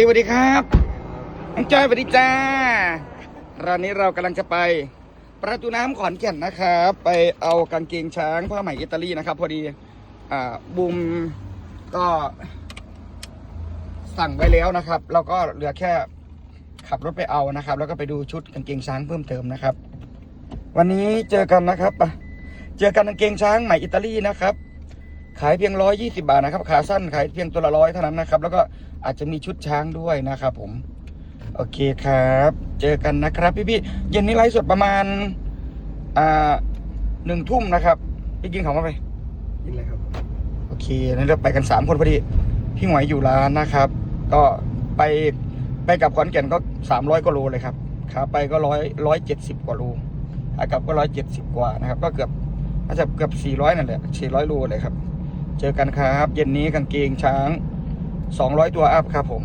ีสวัสดีครับน้องจอยสวัสดีจ้าร้านนี้เรากำลังจะไป ประตูน้ำขอนแก่นนะครับ ไปเอากางเกงช้างผ้าไหมอิตาลีนะครับ พอดีอ่าบุมก็สั่งไว้แล้วนะครับแล้วก็เหลือแค่ขับรถไปเอานะครับ แล้วก็ไปดูชุดกางเกงช้างเพิ่มเติมนะครับ วันนี้เจอกันนะครับเจอกันกางเกงช้างใหม่อิตาลีนะครับ ขายเพียงร้อยยี่สิบาทนะครับ ขาสั้นขายเพียงตัวละร้อยเท่านั้นนะครับ แล้วก็อาจจะมีชุดช้างด้วยนะครับผม โอเคครับ เจอกันนะครับพี่พี่ๆเย็นนี้ไลฟ์สดประมาณ อ่าหนึ่งทุ่มนะครับพี่กินของมาไปกินอะไรครับ โอเคนั่นเราไปกันสามคนพอดี พี่หมวยอยู่ร้านนะครับ ก็ไปไปกับขอนแก่นก็สามร้อยกว่าโลเลยครับขาไปก็ร้อยร้อยเจ็ดสิบกว่าโลขากลับก็ร้อยเจ็ดสิบกว่านะครับ ก็เกือบน่าจะเกือบสี่ร้อยนั่นแหละสี่ร้อยโลเลยครับ เจอกันครับ เย็นนี้กางเกงช้างสองร้อยตัวอัพครับผม